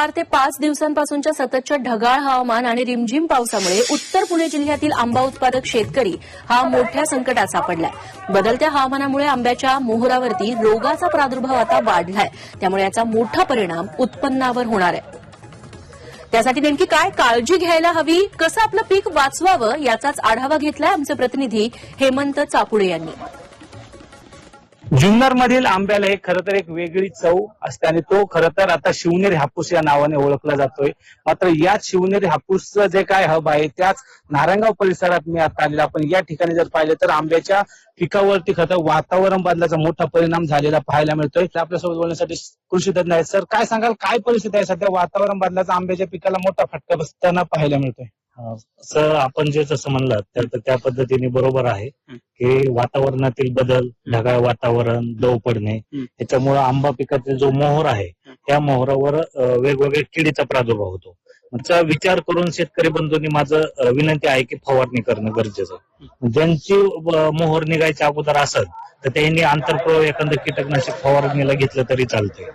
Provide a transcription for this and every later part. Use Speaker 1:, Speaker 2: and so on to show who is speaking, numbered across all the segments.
Speaker 1: चार ते पाच दिवसांपासूनच्या सततच्या ढगाळ हवामान आणि रिमझिम पावसामुळे उत्तर पुणे जिल्ह्यातील आंबा उत्पादक शेतकरी हा मोठ्या संकटात सापडलाय. बदलत्या हवामानामुळे आंब्याच्या मोहरावरती रोगाचा प्रादुर्भाव आता वाढलाय. त्यामुळे याचा मोठा परिणाम उत्पन्नावर होणार आहे. त्यासाठी नेमकी काय काळजी घ्यायला हवी कसं आपलं पीक वाचवावं याचाच आढावा घेतलाय आमचे प्रतिनिधी हेमंत चापुडे यांनी.
Speaker 2: जुन्नर मधील आंब्याला हे खरं तर एक वेगळी चव असते आणि तो खरं तर आता शिवनेरी हापूस या नावाने ओळखला जातोय. मात्र याच शिवनेरी हापूसचं जे काय हब आहे त्याच नारायणगाव परिसरात मी आता आलेला. पण या ठिकाणी जर पाहिलं तर आंब्याच्या पिकावरती खरं वातावरण बदलाचा मोठा परिणाम झालेला पाहायला मिळतोय. आपल्यासोबत बोलण्यासाठी कृषी तज्ञ आहेत. सर काय सांगाल? काय परिस्थिती आहे सध्या? वातावरण बदलाचा आंब्याच्या पिकाला मोठा फटका बसताना पाहायला मिळतोय.
Speaker 3: असं आपण जे जसं तर त्या पद्धतीने बरोबर आहे. की वातावरणातील बदल ढगाळ वातावरण दव पडणे
Speaker 2: हं.
Speaker 3: याच्यामुळे आंबा पिकाचा जो मोहर आहे त्या मोहरावर वेगवेगळ्या किडीचा प्रादुर्भाव होतो. त्याचा विचार करून शेतकरी बंधूंनी माझं विनंती आहे की फवारणी करणं गरजेचं आहे. ज्यांची मोहर निघायच्या अगोदर असत तर त्यांनी आंतरप्रवाह एखादं कीटकनाशक फवारणीला घेतलं तरी चालतंय.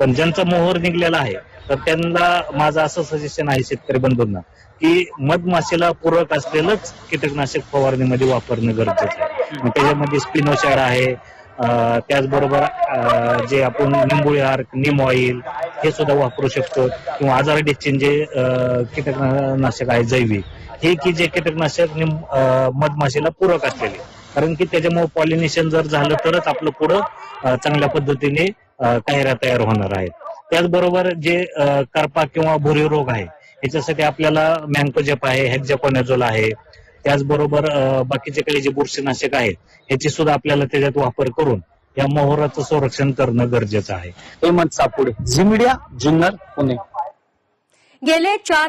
Speaker 3: पण ज्यांचा मोहर निघलेला आहे तर त्यांना माझं असं सजेशन आहे शेतकरी बंधूंना की मधमाशीला पूरक असलेलंच कीटकनाशक फवारणीमध्ये वापरणं गरजेचं आहे. त्याच्यामध्ये स्पिनोशार आहे. त्याचबरोबर जे आपण निंबुळी अर्क निम ऑइल हे सुद्धा वापरू शकतो. किंवा आजार डिस्चिन जे कीटकनाशक आहे जैविक हे की जे कीटकनाशक मधमाशीला पूरक असलेले. कारण की त्याच्यामुळे पॉलिनेशन जर झालं तरच आपलं पुढं चांगल्या पद्धतीने कायऱ्या तयार होणार आहेत त्याचबरोबर जे करपा किंवा भुरी रोग आहे याच्यासाठी आपल्याला मँकोजेप आहे हेक्झाकोनॅझोल आहे त्याचबरोबर अं, बाकीचे काही जे बुरशीनाशक आहेत ह्याची सुद्धा आपल्याला त्याच्यात वापर करून या मोहराचं संरक्षण करणं गरजेचं आहे.
Speaker 2: हेमंत सापुडे झिमिडिया जुन्नर पुणे.
Speaker 1: गेले चार